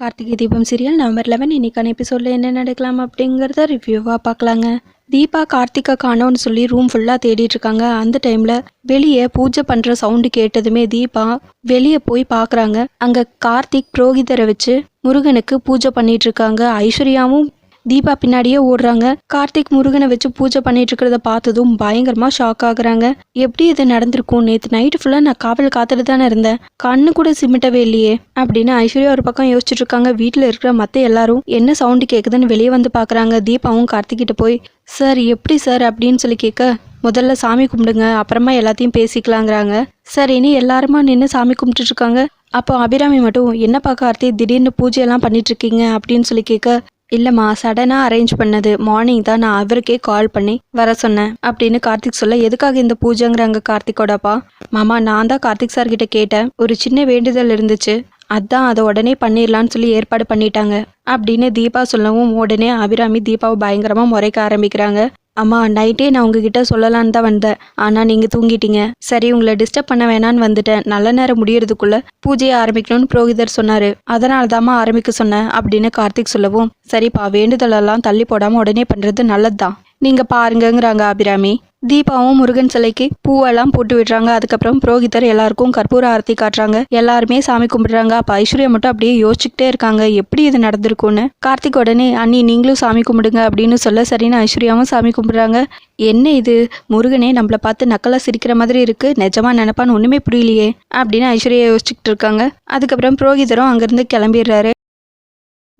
Karthigai Deepam serial November eleven இன்னைக்கான எபிசோடில் என்ன நடக்கலாம் அப்படிங்கிறத ரிவ்யூவாக பார்க்கலாங்க. தீபா கார்த்திகா காணோன்னு சொல்லி ரூம் ஃபுல்லாக தேடிட்டு இருக்காங்க. அந்த டைமில் வெளியே பூஜை பண்ணுற சவுண்டு கேட்டதுமே தீபா வெளியே போய் பார்க்குறாங்க. அங்கே கார்த்திக் புரோகிதரை வச்சு முருகனுக்கு பூஜை பண்ணிட்டு இருக்காங்க. ஐஸ்வர்யாவும் தீபா பின்னாடியே ஓடுறாங்க. கார்த்திக் முருகனை வச்சு பூஜை பண்ணிட்டு இருக்கிறத பார்த்ததும் பயங்கரமா ஷாக் ஆகுறாங்க. எப்படி இது நடந்திருக்கும்? நேற்று நைட்டு ஃபுல்லாக நான் காவல் காத்துட்டு தானே இருந்தேன். கண்ணு கூட சிமிட்டவே இல்லையே அப்படின்னு ஐஸ்வர்யா ஒரு பக்கம் யோசிச்சுட்டு இருக்காங்க. வீட்டில் இருக்கிற மற்ற எல்லாரும் என்ன சவுண்டு கேட்குதுன்னு வெளியே வந்து பாக்குறாங்க. தீபாவும் கார்த்திக்கிட்ட போய் சார் எப்படி சார்? அப்படின்னு சொல்லி கேட்க முதல்ல சாமி கும்பிடுங்க அப்புறமா எல்லாத்தையும் பேசிக்கலாங்கிறாங்க. சார் இனி எல்லாருமா நின்று சாமி கும்பிட்டுட்டு இருக்காங்க? அப்போ அபிராமி மட்டும் என்னப்பா கார்த்தி திடீர்னு பூஜையெல்லாம் பண்ணிட்டு இருக்கீங்க? அப்படின்னு சொல்லி கேட்க இல்லைம்மா சடனாக அரேஞ்ச் பண்ணது. மார்னிங் தான் நான் அவருக்கே கால் பண்ணி வர சொன்னேன் அப்படின்னு கார்த்திக் சொல்ல எதுக்காக இந்த பூஜைங்கிறாங்க கார்த்திக்கோடப்பா மாமா நான் தான் கார்த்திக் சார் கிட்ட கேட்டேன். ஒரு சின்ன வேண்டுதல் இருந்துச்சு. அதான் அதை உடனே பண்ணிடலான்னு சொல்லி ஏற்பாடு பண்ணிட்டாங்க. அப்படின்னு தீபா சொல்லவும் உடனே அபிராமி தீபாவை பயங்கரமாக முறைக்க ஆரம்பிக்கிறாங்க. அம்மா நைட்டே நான் உங்ககிட்ட சொல்லலான்னு தான் வந்தேன். ஆனால் நீங்கள் தூங்கிட்டீங்க. சரி உங்களை டிஸ்டர்ப் பண்ண வேணான்னு வந்துட்டேன். நல்ல நேரம் முடியறதுக்குள்ள பூஜையை ஆரம்பிக்கணும்னு புரோகிதர் சொன்னார். அதனால தாம்மா ஆரம்பிக்க சொன்னேன் அப்படின்னு கார்த்திக் சொல்லவும் சரிப்பா வேண்டுதலெல்லாம் தள்ளி போடாமல் உடனே பண்ணுறது நல்லது தான் நீங்கள் பாருங்கங்கிறாங்க அபிராமி. தீபாவும் முருகன் சிலைக்கு பூவெல்லாம் போட்டு விடுறாங்க. அதுக்கப்புறம் புரோகிதர் எல்லாருக்கும் கற்பூர ஆரத்தி காட்டுறாங்க. எல்லாருமே சாமி கும்பிடுறாங்க. அப்போ ஐஸ்வர்யா மட்டும் அப்படியே யோசிச்சுக்கிட்டே இருக்காங்க. எப்படி இது நடந்திருக்கும்னு. கார்த்திக் உடனே அண்ணி நீங்களும் சாமி கும்பிடுங்க அப்படின்னு சொல்ல சரின்னு ஐஸ்வர்யாவும் சாமி கும்பிடுறாங்க. என்ன இது? முருகனே நம்மளை பார்த்து நக்கலாக சிரிக்கிற மாதிரி இருக்கு. நிஜமா நினைப்பான்னு ஒன்றுமே புரியலையே அப்படின்னு ஐஸ்வர்யா யோசிச்சுக்கிட்டு இருக்காங்க. அதுக்கப்புறம் புரோகிதரும் அங்கேருந்து கிளம்பிடுறாரு.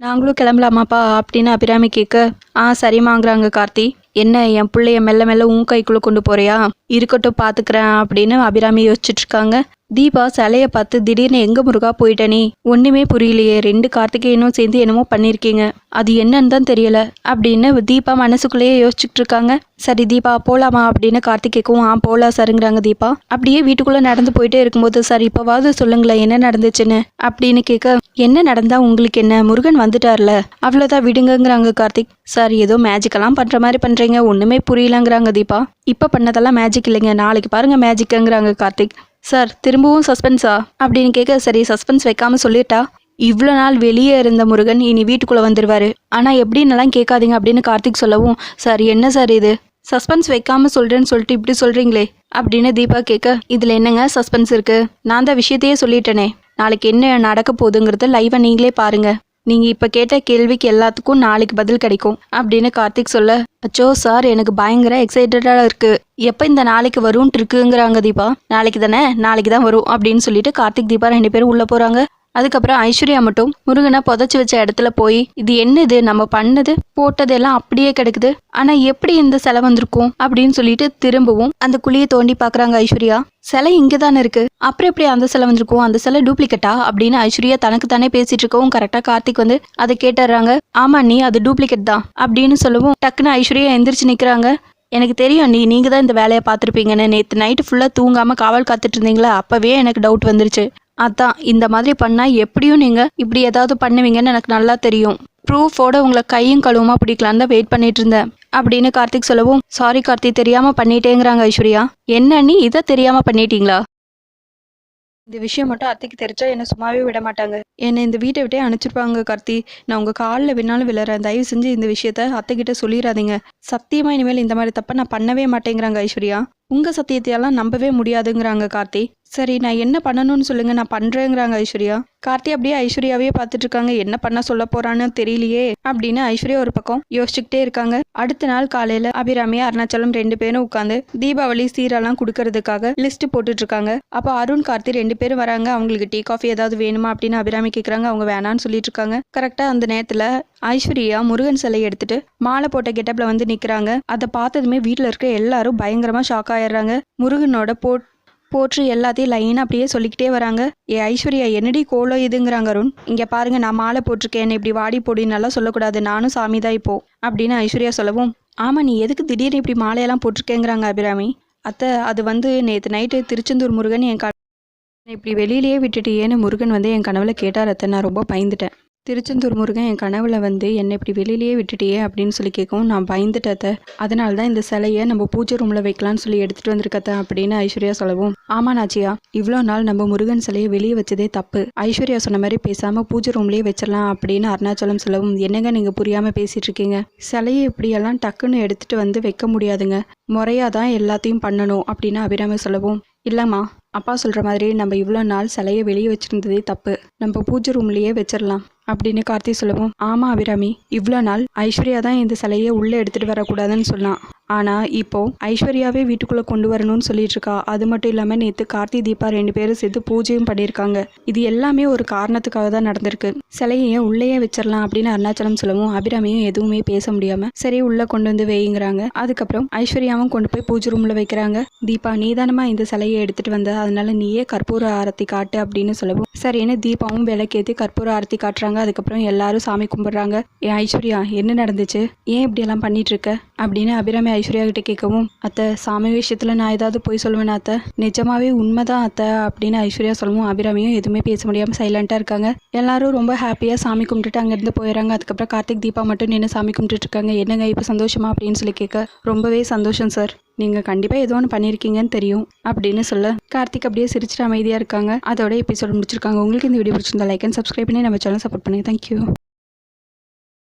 நாங்களும் கிளம்பலாமாப்பா அப்படின்னு அபிராமி கேட்க ஆ சரிமாங்கிறாங்க கார்த்தி. என்ன என் பிள்ளைய மெல்ல மெல்ல உன் கைக்குள்ளே கொண்டு போறியா? இருக்கட்டும் பார்த்துக்கிறேன் அப்படின்னு அபிராமி யோசிச்சுட்டு இருக்காங்க. தீபா சிலைய பார்த்து திடீர்னு எங்க முருகா போயிட்டனே நீ? ஒண்ணுமே புரியலையே. ரெண்டு கார்த்திகேயனும் சேர்ந்து என்னமோ பண்ணிருக்கீங்க. அது என்னன்னு தான் தெரியல. அப்படின்னு தீபா மனசுக்குள்ளேயே யோசிச்சுட்டு இருக்காங்க சரி தீபா போலாமா அப்படின்னு கார்த்திகேக்கும் ஆ போலாம் சாருங்கிறாங்க தீபா. அப்படியே வீட்டுக்குள்ள நடந்து போயிட்டே இருக்கும்போது சார் இப்போவாவது சொல்லுங்களேன் என்ன நடந்துச்சுன்னு? அப்படின்னு கேட்க என்ன நடந்தா உங்களுக்கு என்ன? முருகன் வந்துட்டார்ல. அவ்வளோதான் விடுங்கங்கிறாங்க கார்த்திக். சார் ஏதோ மேஜிக்கெல்லாம் பண்ற மாதிரி பண்றீங்க. ஒண்ணுமே புரியலங்கிறாங்க தீபா. இப்போ பண்ணதெல்லாம் மேஜிக் இல்லைங்க. நாளைக்கு பாருங்க மேஜிக்குங்கிறாங்க கார்த்திக். சார் திரும்பவும் சஸ்பென்ஸா? அப்படின்னு கேட்க சரி சஸ்பென்ஸ் வைக்காம சொல்லிட்டா? இவ்வளோ நாள் வெளியே இருந்த முருகன் இனி வீட்டுக்குள்ளே வந்துடுவார் ஆனால் எப்படின்னலாம் கேட்காதீங்க அப்படின்னு கார்த்திக் சொல்லவும் சார் என்ன சார் இது? சஸ்பென்ஸ் வைக்காமல் சொல்கிறேன்னு சொல்லிட்டு இப்படி சொல்கிறீங்களே அப்படின்னு தீபா கேட்க இதில் என்னங்க சஸ்பென்ஸ் இருக்குது நான் தான் விஷயத்தையே சொல்லிட்டேனே. நாளைக்கு என்ன நடக்க போகுதுங்கிறத லைவை நீங்களே பாருங்கள் நீங்கள் இப்போ கேட்ட கேள்விக்கு எல்லாத்துக்கும் நாளைக்கு பதில் கிடைக்கும் அப்படின்னு கார்த்திக் சொல்ல அச்சோ சார் எனக்கு பயங்கர எக்ஸைட்டடாக இருக்குது எப்போ இந்த நாளைக்கு வரும்ன்ட்டு இருக்குங்கிறாங்க தீபா. நாளைக்கு தானே? நாளைக்கு தான் வரும். அப்படின்னு சொல்லிட்டு கார்த்திக் தீபா ரெண்டு பேரும் உள்ளே போகிறாங்க அதுக்கப்புறம் ஐஸ்வர்யா மட்டும் முருகனை புதைச்சி வச்ச இடத்துல போய் இது என்னது நம்ம பண்ணது? போட்டதெல்லாம் அப்படியே கிடக்குது. ஆனா எப்படி இந்த சிலை வந்திருக்கும் அப்படின்னு சொல்லிட்டு திரும்பவும் அந்த குழியை தோண்டி பாக்குறாங்க ஐஸ்வர்யா. சிலை இங்கே தானே இருக்கு. அப்புறம் எப்படி அந்த சிலை வந்திருக்கும்? அந்த சிலை டூப்ளிகேட்டா? அப்படின்னு ஐஸ்வர்யா தனக்கு தானே பேசிட்டு இருக்கவும் கரெக்டா கார்த்திக் வந்து அதை கேட்டுறாங்க. ஆமா நீ அது டூப்ளிகேட் தான் அப்படின்னு சொல்லவும் டக்குன்னு ஐஸ்வர்யா எந்திரிச்சு நிக்கிறாங்க. எனக்கு தெரியும் நீ நீங்கள் தான் இந்த வேலையை பார்த்துருப்பீங்கன்னு. நேற்று நைட்டு ஃபுல்லாக தூங்காமல் காவல் காத்துட்டு இருந்தீங்களா? அப்போவே எனக்கு டவுட் வந்துருச்சு. அதான் இந்த மாதிரி பண்ணால் எப்படியும் நீங்கள் இப்படி ஏதாவது பண்ணுவீங்கன்னு எனக்கு நல்லா தெரியும். ப்ரூஃபோட உங்களை கையும் கழுவுமா பிடிக்கலான்னு தான் வெயிட் பண்ணிட்டு இருந்தேன். அப்படின்னு கார்த்திக் சொல்லவும் சாரி கார்த்திக் தெரியாமல் பண்ணிட்டேங்கிறாங்க ஐஸ்வர்யா. என்ன நீ இதை தெரியாமல் பண்ணிட்டீங்களா? இந்த விஷயம் மட்டும் அத்தைக்கு தெரிஞ்சா என்ன சும்மாவே விட மாட்டாங்க. என்னை இந்த வீட்டை விட்டே அனுப்பிச்சிருப்பாங்க கார்த்தி. நான் உங்கள் காலில் வேணாலும் விழுறேன். தயவு செஞ்சு இந்த விஷயத்த அத்தைக்கிட்ட சொல்லிடாதீங்க. சத்தியமாக இனிமேல் இந்த மாதிரி தப்பை நான் பண்ணவே மாட்டேங்கிறாங்க ஐஸ்வர்யா. உங்கள் சத்தியத்தையெல்லாம் நம்பவே முடியாதுங்கிறாங்க கார்த்தி. சரி நான் என்ன பண்ணணும்னு சொல்லுங்க நான் பண்ணுறேங்கிறாங்க ஐஸ்வர்யா. கார்த்தி அப்படியே ஐஸ்வர்யாவே பார்த்துட்டு இருக்காங்க. என்ன பண்ண சொல்ல போறான்னு தெரியலையே அப்படின்னு ஐஸ்வர்யா ஒரு பக்கம் யோசிச்சுக்கிட்டே இருக்காங்க. அடுத்த நாள் காலையில அபிராமி அருணாச்சலம் ரெண்டு பேரும் உட்காந்து தீபாவளி சீரெல்லாம் கொடுக்கறதுக்காக லிஸ்ட் போட்டுட்டு இருக்காங்க. அப்போ அருண் கார்த்தி ரெண்டு பேரும் வராங்க. அவங்களுக்கு டீ காஃபி ஏதாவது வேணுமா அப்படின்னு அபிராமி கேட்குறாங்க அவங்க வேணான்னு சொல்லிட்டு இருக்காங்க. கரெக்டாக அந்த நேரத்தில் ஐஸ்வர்யா முருகன் சிலையை எடுத்துட்டு மாலை போட்ட கெட்டப்ல வந்து நிக்கிறாங்க. அதை பார்த்ததுமே வீட்டில் இருக்க எல்லாரும் பயங்கரமா ஷாக் ஆயிடுறாங்க. முருகனோட போ போற்று எல்லாத்தையும் லைனாக அப்படியே சொல்லிக்கிட்டே வராங்க. ஏ ஐஸ்வர்யா என்னடி கோலோ இதுங்கிறாங்க அருண்? இங்கே பாருங்க நான் மாலை போட்டிருக்கேன். என்னை இப்படி வாடி போடின்னெல்லாம் சொல்லக்கூடாது. நானும் சாமி தான் இப்போ. அப்படின்னு ஐஸ்வர்யா சொல்லவும் ஆமாம் நீ எதுக்கு திடீர்னு இப்படி மாலையெல்லாம் போட்டிருக்கேங்கிறாங்க அபிராமி. அத்தை அது வந்து நேற்று நைட்டு திருச்செந்தூர் முருகன் என் க இப்படி வெளியிலேயே விட்டுட்டு ஏன்னு முருகன் வந்து என் கனவுல கேட்டார். அத்தை நான் ரொம்ப பயந்துட்டேன். திருச்செந்தூர் முருகன் என் கனவுல வந்து என்னை இப்படி வெளியிலேயே விட்டுட்டியே அப்படின்னு சொல்லி கேட்கவும் நான் பயந்துட்டத்த அதனால தான் இந்த சிலையை நம்ம பூஜை ரூமில் வைக்கலாம்னு சொல்லி எடுத்துகிட்டு வந்திருக்கத்த அப்படின்னு ஐஸ்வர்யா சொல்லவும். ஆமா நாச்சியா இவ்வளோ நாள் நம்ம முருகன் சிலையை வெளியே வச்சதே தப்பு. ஐஸ்வர்யா சொன்ன மாதிரி பேசாமல் பூஜை ரூம்லேயே வச்சிடலாம் அப்படின்னு அருணாச்சலம் சொல்லவும். என்னங்க நீங்கள் புரியாமல் பேசிட்டு இருக்கீங்க? சிலையை இப்படியெல்லாம் டக்குன்னு எடுத்துகிட்டு வந்து வைக்க முடியாதுங்க. முறையாக தான் எல்லாத்தையும் பண்ணணும் அப்படின்னு அபிராம சொல்லவும். இல்லைம்மா அப்பா சொல்கிற மாதிரி நம்ம இவ்வளோ நாள் சிலையை வெளியே வச்சுருந்ததே தப்பு. நம்ம பூஜை ரூம்லேயே வச்சிடலாம். அப்படின்னு கார்த்தி சொல்லவும். ஆமாம் அபிராமி இவ்வளோ நாள் ஐஸ்வர்யா தான் இந்த சிலையை உள்ளே எடுத்துகிட்டு வரக்கூடாதுன்னு சொன்னான். ஆனால் இப்போ ஐஸ்வர்யாவே வீட்டுக்குள்ளே கொண்டு வரணும்னு சொல்லிட்டு இருக்கா அது மட்டும் இல்லாமல் நேற்று கார்த்தி தீபா ரெண்டு பேரும் சேர்த்து பூஜையும் பண்ணியிருக்காங்க. இது எல்லாமே ஒரு காரணத்துக்காக தான் நடந்திருக்கு. சிலையை உள்ளேயே வச்சிடலாம் அப்படின்னு அருணாச்சலம் சொல்லவும் அபிராமியும் எதுவுமே பேச முடியாமல் சரி உள்ளே கொண்டு வந்து வைங்கிறாங்க அதுக்கப்புறம் ஐஸ்வர்யாவும் கொண்டு போய் பூஜை ரூமில் வைக்கிறாங்க. தீபா நீதானமா இந்த சிலையை எடுத்துகிட்டு வந்த? அதனால நீயே கற்பூர ஆரத்தி காட்டு அப்படின்னு சொல்லவும் சரின்னு தீபாவும் விளக்கேற்றி கற்பூர ஆரத்தி காட்டுறாங்க. அதுக்கப்புறம் எல்லாரும் சாமி கும்பிட்றாங்க. ஏன் ஐஸ்வர்யா என்ன நடந்துச்சு? ஏன் இப்படியெல்லாம் பண்ணிட்டு இருக்க? அப்படின்னு அபிராமி ஐஸ்வர்யா கிட்ட கேட்கவும் அத்தை சாமி விஷயத்துல நான் ஏதாவது போய் சொல்லுவேன் அத்தை? நிஜமாவே உண்மைதான் அத்தை அப்படின்னு ஐஸ்வர்யா சொல்லவும் அபிராமியும் எதுவுமே பேச முடியாம சைலண்டா இருக்காங்க. எல்லாரும் ரொம்ப ஹாப்பியா சாமி கும்பிட்டுட்டு அங்கிருந்து போயிடறாங்க அதுக்கப்புறம் கார்த்திக் தீபா மட்டும் நின்று சாமி கும்பிட்டுட்டு இருக்காங்க. என்னங்க இப்போ சந்தோஷமா? அப்படின்னு சொல்லி கேட்க ரொம்பவே சந்தோஷம் சார் நீங்கள் கண்டிப்பாக ஏதோ ஒன்று பண்ணியிருக்கீங்கன்னு தெரியும் அப்படின்னு சொல்ல கார்த்திக் அப்படியே சிரிச்சிட்டு அமைதியாக இருக்காங்க. அதோட எபிசோட் முடிச்சிருக்காங்க. உங்களுக்கு இந்த வீடியோ பிடிச்சிருந்தா லைக் அண்ட் சப்ஸ்கிரைப் பண்ணி நம்ம சேனல் சப்போர்ட் பண்ணுங்க. தேங்க்யூ